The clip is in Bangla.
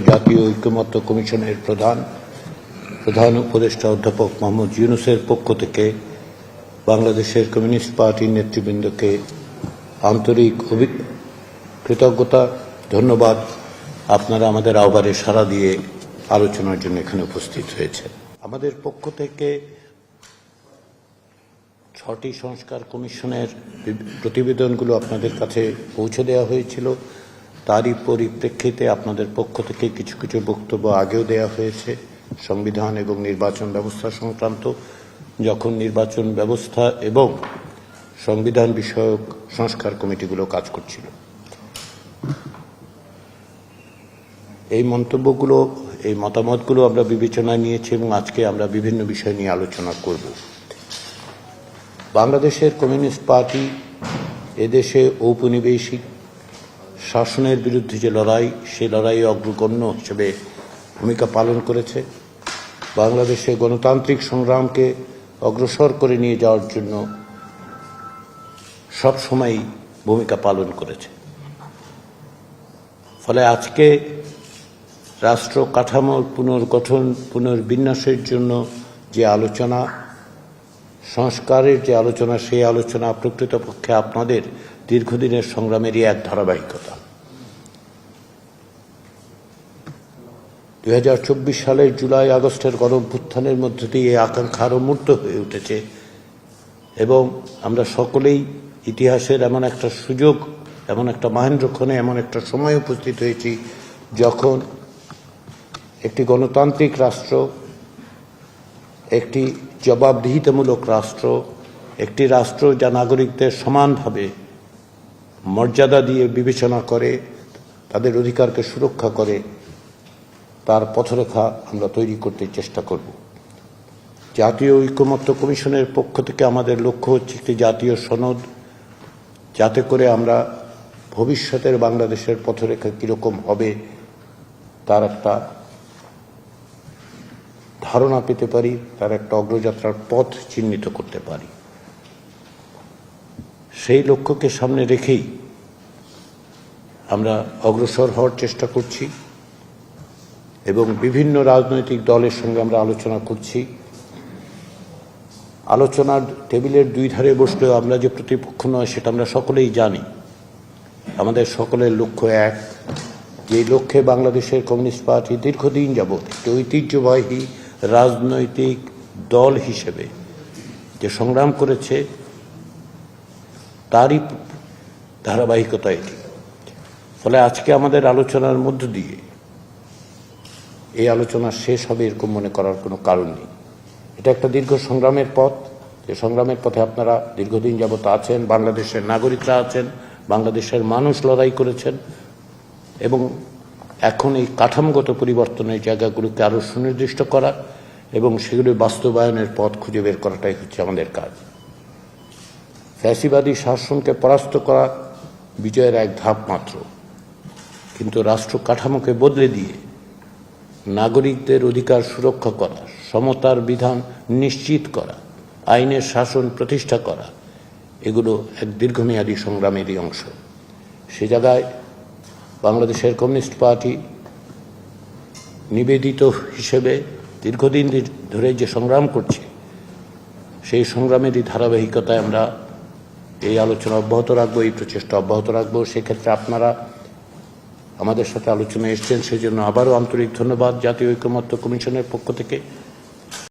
জাতীয় ঐক্যমত্য কমিশনের প্রধান প্রধান উপদেষ্টা অধ্যাপক মোহাম্মদ ইউনুসের পক্ষ থেকে বাংলাদেশের কমিউনিস্ট পার্টির নেতৃবৃন্দকে আন্তরিক কৃতজ্ঞতা, ধন্যবাদ। আপনারা আমাদের আহ্বানে সাড়া দিয়ে আলোচনার জন্য এখানে উপস্থিত হয়েছে আমাদের পক্ষ থেকে ছটি সংস্কার কমিশনের প্রতিবেদনগুলো আপনাদের কাছে পৌঁছে দেওয়া হয়েছিল। তারই পরিপ্রেক্ষিতে আপনাদের পক্ষ থেকে কিছু কিছু বক্তব্য আগেও দেওয়া হয়েছে। সংবিধান এবং নির্বাচন ব্যবস্থা সংক্রান্ত যখন নির্বাচন ব্যবস্থা এবং সংবিধান বিষয়ক সংস্কার কমিটিগুলো কাজ করছিল। এই মন্তব্যগুলো, এই মতামতগুলো আমরা বিবেচনায় নিয়েছি এবং আজকে আমরা বিভিন্ন বিষয় নিয়ে আলোচনা করব। বাংলাদেশের কমিউনিস্ট পার্টি এদেশে ঔপনিবেশিক শাসনের বিরুদ্ধে যে লড়াই, সেই লড়াইয়ে অগ্রগণ্য হিসেবে ভূমিকা পালন করেছে। বাংলাদেশে গণতান্ত্রিক সংগ্রামকে অগ্রসর করে নিয়ে যাওয়ার জন্য সবসময়ই ভূমিকা পালন করেছে। ফলে আজকে রাষ্ট্র কাঠামোর পুনর্গঠন, পুনর্বিন্যাসের জন্য যে আলোচনা, সংস্কারের যে আলোচনা, সেই আলোচনা প্রকৃতপক্ষে আপনাদের দীর্ঘদিনের সংগ্রামেরই এক ধারাবাহিকতা। দুই হাজার চব্বিশ সালের জুলাই আগস্টের গণভ্যুত্থানের মধ্য দিয়ে আকাঙ্ক্ষা আরও মূর্ত হয়ে উঠেছে। এবং আমরা সকলেই ইতিহাসের এমন একটা সুযোগ, এমন একটা মহেন্দ্রক্ষণে এমন একটা সময় উপস্থিত হয়েছি যখন একটি গণতান্ত্রিক রাষ্ট্র, একটি জবাবদিহিতামূলক রাষ্ট্র, একটি রাষ্ট্র যা নাগরিকদের সমানভাবে মর্যাদা দিয়ে বিবেচনা করে, তাদের অধিকারকে সুরক্ষা করে তার পথরেখা আমরা তৈরি করতে চেষ্টা করব। জাতীয় ঐক্যমত্য কমিশনের পক্ষ থেকে আমাদের লক্ষ্য হচ্ছে একটি জাতীয় সনদ, যাতে করে আমরা ভবিষ্যতের বাংলাদেশের পথরেখা কীরকম হবে তার একটা ধারণা পেতে পারি, তার একটা অগ্রযাত্রার পথ চিহ্নিত করতে পারি। সেই লক্ষ্যকে সামনে রেখেই আমরা অগ্রসর হওয়ার চেষ্টা করছি। এবং বিভিন্ন রাজনৈতিক দলের সঙ্গে আমরা আলোচনা করছি। আলোচনার টেবিলের দুই ধারে বসলেও আমরা যে প্রতিপক্ষ নয়, সেটা আমরা সকলেই জানি। আমাদের সকলের লক্ষ্য এক, যে লক্ষ্যে বাংলাদেশের কমিউনিস্ট পার্টি দীর্ঘদিন যাবৎ একটি ঐতিহ্যবাহী রাজনৈতিক দল হিসেবে যে সংগ্রাম করেছে, তারই ধারাবাহিকতা এটি। ফলে আজকে আমাদের আলোচনার মধ্য দিয়ে এই আলোচনা শেষ হবে এরকম মনে করার কোনো কারণ নেই। এটা একটা দীর্ঘ সংগ্রামের পথ। যে সংগ্রামের পথে আপনারা দীর্ঘদিন যাবত আছেন, বাংলাদেশের নাগরিকরা আছেন, বাংলাদেশের মানুষ লড়াই করেছেন এবং এখন এই কাঠামোগত পরিবর্তনের জায়গাগুলোকে আরও সুনির্দিষ্ট করা এবং সেগুলি বাস্তবায়নের পথ খুঁজে বের করাটাই হচ্ছে আমাদের কাজ। ফ্যাসিবাদী শাসনকে পরাস্ত করা বিজয়ের এক ধাপ মাত্র। কিন্তু রাষ্ট্র কাঠামোকে বদলে দিয়ে নাগরিকদের অধিকার সুরক্ষা করা, সমতার বিধান নিশ্চিত করা, আইনের শাসন প্রতিষ্ঠা করা, এগুলো এক দীর্ঘমেয়াদী সংগ্রামেরই অংশ। সে জায়গায় বাংলাদেশের কমিউনিস্ট পার্টি নিবেদিত হিসেবে দীর্ঘদিন ধরে যে সংগ্রাম করছে, সেই সংগ্রামেরই ধারাবাহিকতায় আমরা এই আলোচনা অব্যাহত রাখব, এই প্রচেষ্টা অব্যাহত রাখব। সেক্ষেত্রে আপনারা আমাদের সাথে আলোচনা এসছেন সেই জন্য আবারও আন্তরিক ধন্যবাদ। জাতীয় ঐক্যমত্য কমিশনের পক্ষ থেকে।